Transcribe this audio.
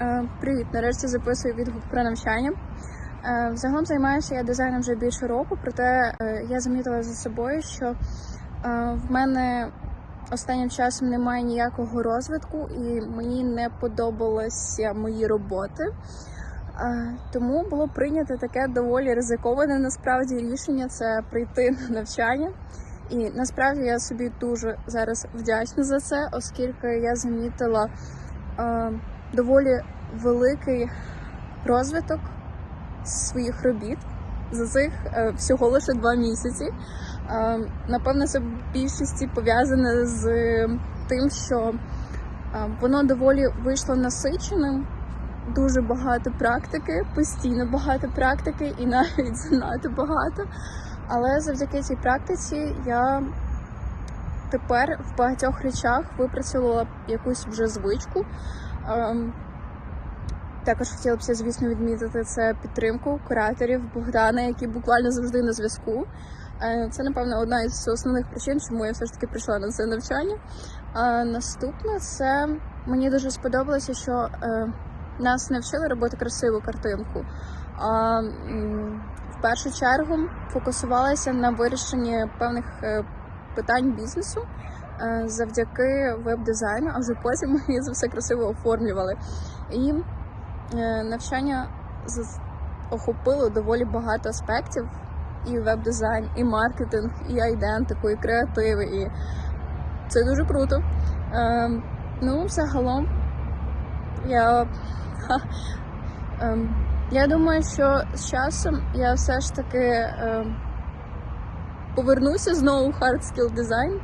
Е, Привіт, нарешті записую відгук про навчання. Е, Взагалом займаюся я дизайном вже більше року, проте е, я замітила за собою, що в мене останнім часом немає ніякого розвитку, і мені не подобалися мої роботи. Тому було прийнято таке доволі ризиковане насправді рішення це прийти на навчання. І насправді я собі дуже зараз вдячна за це, оскільки я замітила доволі великий розвиток своїх робіт за цих е, всього лише два місяці. Е, напевно, це в більшості пов'язане з тим, що е, воно доволі вийшло насиченим. Дуже багато практики, постійно багато практики і навіть занадто багато. Але завдяки цій практиці я тепер в багатьох речах випрацювала якусь вже звичку. Ем, Також хотіла б, звісно, відмітити це підтримку кураторів Богдана, які буквально завжди на зв'язку. Е, Це, напевно, одна із основних причин, чому я все ж таки прийшла на це навчання. А наступне це мені дуже сподобалося, що е, нас не вчили робити красиву картинку. А в першу чергу фокусувалася на вирішенні певних е, питань бізнесу завдяки веб-дизайну, а вже потім ми це все красиво оформлювали. І е, навчання охопило доволі багато аспектів. І веб-дизайн, і маркетинг, і айдентику, і креативи. І це дуже круто. Е, ну, загалом, я, я думаю, що з часом я все ж таки повернуся знову в hard design